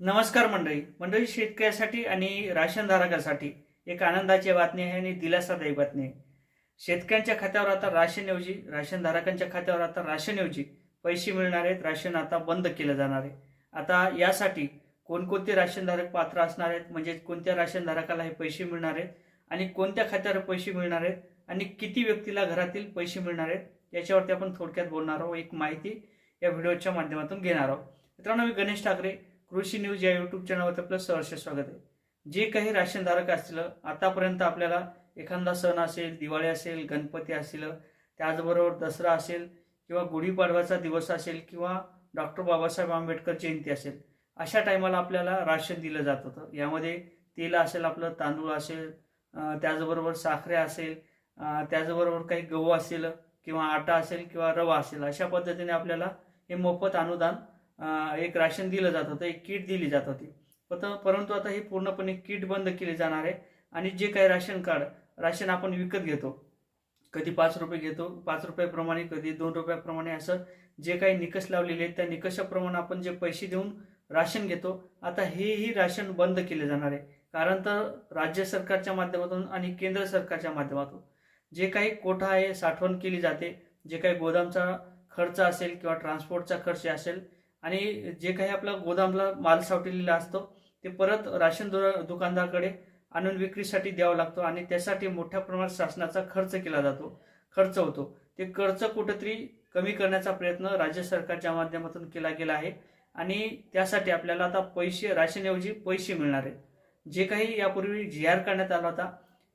नमस्कार मंडळी. मंडळी शेतकऱ्यासाठी आणि राशनधारकासाठी एक आनंदाची बातमी आहे आणि दिलासादायी बातमी आहे. शेतकऱ्यांच्या खात्यावर आता राशनऐवजी राशनधारकांच्या खात्यावर आता राशनऐवजी पैसे मिळणार आहेत. राशन आता बंद केलं जाणार आहे. आता यासाठी कोणकोणते राशनधारक पात्र असणार आहेत? म्हणजे कोणत्या राशनधारकाला हे पैसे मिळणार आहेत? आणि कोणत्या खात्यावर पैसे मिळणार आहेत? आणि किती व्यक्तीला घरातील पैसे मिळणार आहेत? याच्यावरती आपण थोडक्यात बोलणार आहोत. एक माहिती या व्हिडिओच्या माध्यमातून घेणार आहोत. मित्रांनो मी गणेश ठाकरे कृषी न्यूज या यूट्यूब चॅनलवर आपलं सहर्ष स्वागत आहे. जे काही राशनधारक असतील आतापर्यंत आपल्याला एखादा सण असेल दिवाळी असेल गणपती असेल त्याचबरोबर दसरा असेल किंवा गुढीपाडव्याचा दिवस असेल किंवा डॉक्टर बाबासाहेब आंबेडकर जयंती असेल अशा टायमाला आपल्याला राशन दिलं जात होतं. यामध्ये तेल असेल आपलं तांदूळ असेल त्याचबरोबर साखरे असेल त्याचबरोबर काही गहू असेल किंवा आटा असेल किंवा रवा असेल अशा पद्धतीने आपल्याला हे मोफत अनुदान एक राशन दिलं जात होतं एक किट दिली जात होती. परंतु आता हे पूर्णपणे किट बंद केली जाणार आहे आणि जे काही राशन कार्ड राशन आपण विकत घेतो कधी पाच रुपये घेतो पाच रुपयाप्रमाणे कधी दोन रुपयाप्रमाणे असं जे काही निकष लावलेले आहेत त्या निकषाप्रमाणे आपण जे पैसे देऊन राशन घेतो आता हेही राशन बंद केले जाणार आहे. कारण तर राज्य सरकारच्या माध्यमातून आणि केंद्र सरकारच्या माध्यमातून जे काही कोठा आहे साठवण केली जाते जे काही गोदामचा खर्च असेल किंवा ट्रान्सपोर्टचा खर्च असेल आणि जे काही आपला गोदामला माल सावटलेला असतो ते परत राशन दुकानदाराकडे आणून विक्रीसाठी द्यावा लागतो आणि त्यासाठी मोठ्या प्रमाणात शासनाचा खर्च केला जातो खर्च होतो. ते खर्च कुठेतरी कमी करण्याचा प्रयत्न राज्य सरकारच्या माध्यमातून केला गेला आहे आणि त्यासाठी आपल्याला आता पैसे राशनऐवजी पैसे मिळणार आहेत. जे काही यापूर्वी जी आर काढण्यात आला होता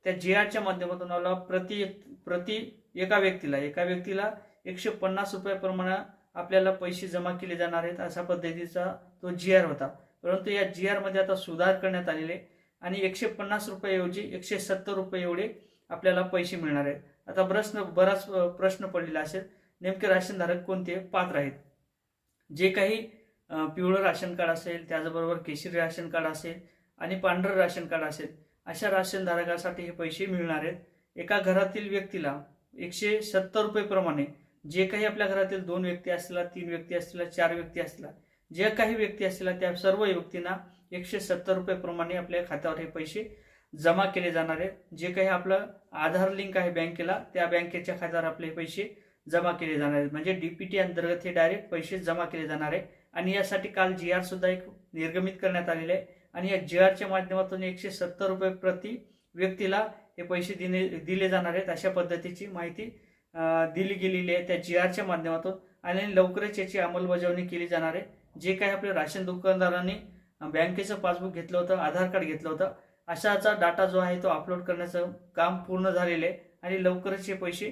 त्या जी आरच्या माध्यमातून आपल्याला प्रति प्रति एका व्यक्तीला एका व्यक्तीला एकशे पन्नास रुपयाप्रमाणे आपल्याला पैसे जमा केले जाणार आहेत अशा पद्धतीचा तो जी आर होता. परंतु या जी आरमध्ये आता सुधार करण्यात आलेले आणि एकशे पन्नास रुपयाऐवजी एकशे सत्तर रुपये एवढे आपल्याला पैसे मिळणार आहेत. आता प्रश्न बराच प्रश्न पडलेला असेल नेमके राशनधारक कोणते पात्र आहेत? जे काही पिवळं राशन कार्ड असेल त्याचबरोबर केशरी राशन कार्ड असेल आणि पांढरं राशन कार्ड असेल अशा राशनधारकासाठी हे पैसे मिळणार आहेत. एका घरातील व्यक्तीला एकशे सत्तर रुपये प्रमाणे जे काही आपल्या घरातील दोन व्यक्ती असतील तीन व्यक्ती असतील चार व्यक्ती असतील जे काही व्यक्ती असतील त्या सर्व व्यक्तींना एकशे सत्तर रुपये प्रमाणे आपल्या खात्यावर हे पैसे जमा केले जाणार आहेत. जे काही आपलं आधार लिंक आहे बँकेला त्या बँकेच्या खात्यावर आपले पैसे जमा केले जाणार आहेत. म्हणजे डीपीटी अंतर्गत हे डायरेक्ट पैसे जमा केले जाणार आहे आणि यासाठी काल जी आर सुद्धा एक निर्गमित करण्यात आलेले आहे. आणि या जी आरच्या माध्यमातून एकशे सत्तर रुपये प्रति व्यक्तीला हे पैसे दिले दिले जाणार आहेत अशा पद्धतीची माहिती दिली गेलेली आहे. त्या जी आरच्या माध्यमातून आणि लवकरच याची अंमलबजावणी केली जाणार आहे. जे काही आपल्या राशन दुकानदारांनी बँकेचं पासबुक घेतलं होतं आधार कार्ड घेतलं होतं अशाचा डाटा जो आहे तो अपलोड करण्याचं काम पूर्ण झालेलं आहे. आणि लवकरच हे पैसे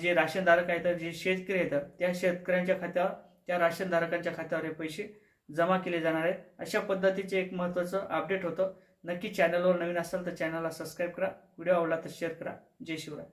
जे राशनधारक आहेत जे शेतकरी आहेत त्या शेतकऱ्यांच्या खात्यावर त्या राशनधारकांच्या खात्यावर हे पैसे जमा केले जाणार आहेत. अशा पद्धतीचे एक महत्त्वाचं अपडेट होतं. नक्की चॅनलवर नवीन असाल तर चॅनलला सबस्क्राईब करा. व्हिडिओ आवडला तर शेअर करा. जय शिवराय.